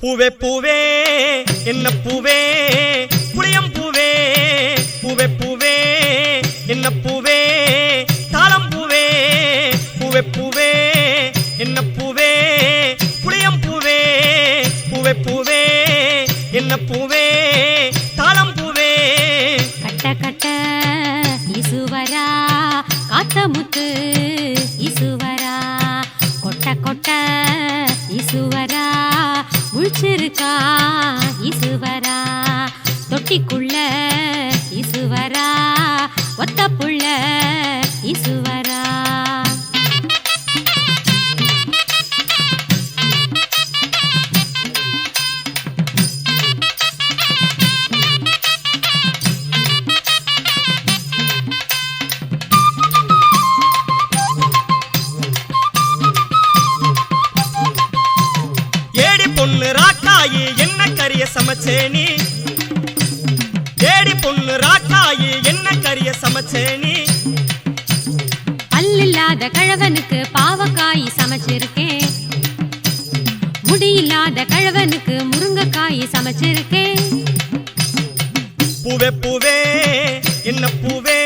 பூவே பூவே என்ன பூவே? புளியம் பூவே பூவே பூவே என்ன பூவே? தாளம் பூவே பூவே பூவே என்ன பூவே? புளியம் பூவே பூவே பூவே என்ன பூவே? தாளம் பூவே. கட்ட கட்ட இசுவரா காத்த முத்து இசுவரா. கொட்ட கொட்ட இசுவரா. முழிச்சிருக்கா இசுவரா? தொட்டிக்குள்ள இசுவரா? ஒத்த சமைச்சேனி ஏடி பொண்ணு ராக்காயி என்ன கரிய சமைச்சேனி பல்லில்லாத கழவனுக்கு பாவக்காய் சமைச்சிருக்கேன். முடியில்லாத கழவனுக்கு முருங்கைக்காய் சமைச்சிருக்கேன். பூவே பூவே என்ன பூவே.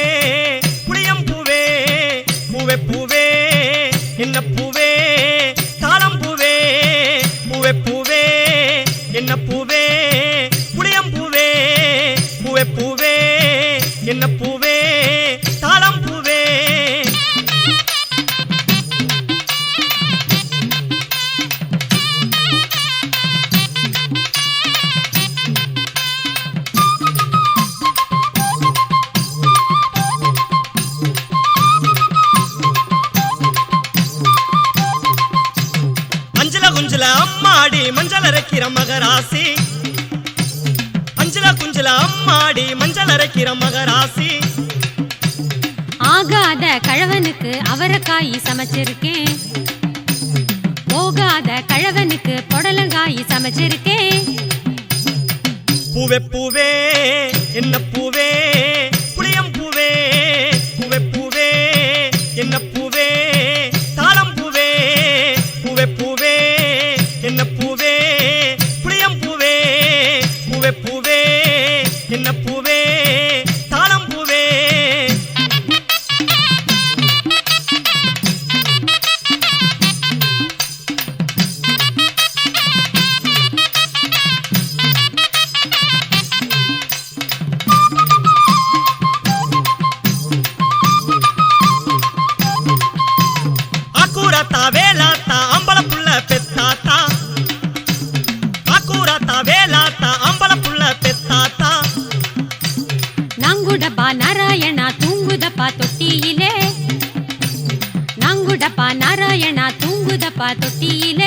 அம்மாடி மஞ்சள் அரைக்கிற மகராசி. அஞ்சல குஞ்சல அம்மாடி மஞ்சள் அரைக்கிற மகராசி. ஆகாத கழவனுக்கு அவரைக்காய் சமைச்சிருக்கேன். போகாத கழவனுக்கு புடலங்காய் சமைச்சிருக்கேன். பூவே பூவே என்ன பூவே. டப்பா தொட்டியில.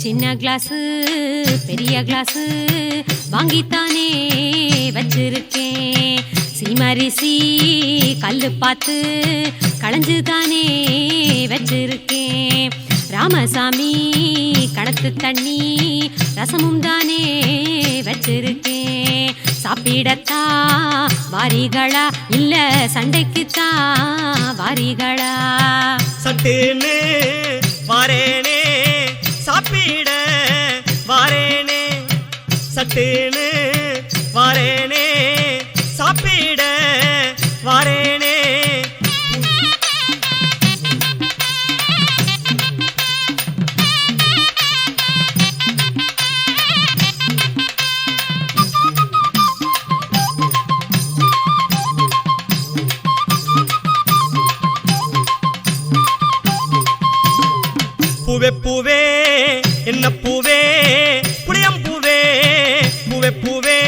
சின்ன கிளாஸு பெரிய கிளாஸு வாங்கித்தானே வச்சிருக்கேன். சீமரிசி கல்லு பார்த்து களைஞ்சுதானே வச்சிருக்கேன். ராமசாமி கணத்து தண்ணி ரசமும் தானே வச்சிருக்கேன். சாப்பிடத்தா வாரிகளா? இல்ல சண்டைக்குத்தான் வாரிகளா? சட்டுன்னு வாரேனே சாப்பிட வாரேனே சட்டுன்னு பூவே என்ன பூவே? புளியம் பூவே பூவே பூவே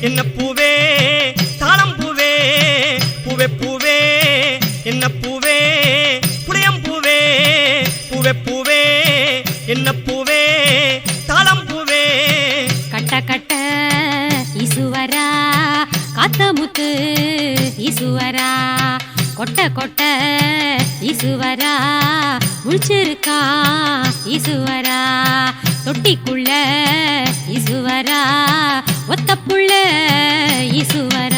என்ன பூவே? தாளம் பூவே பூவே பூவே என்ன பூவே? புளியம் பூவே பூவே பூவே என்ன பூவே? தாளம் பூவே. கட்ட கட்ட இசுவரா காத்த முத்து ஈசுவரா. கொட்ட கொட்ட இசுவரா முழிச்சிருக்கா இசுவரா. தொட்டிக்குள்ள இசுவரா ஒத்த புள்ள ஈசுவரா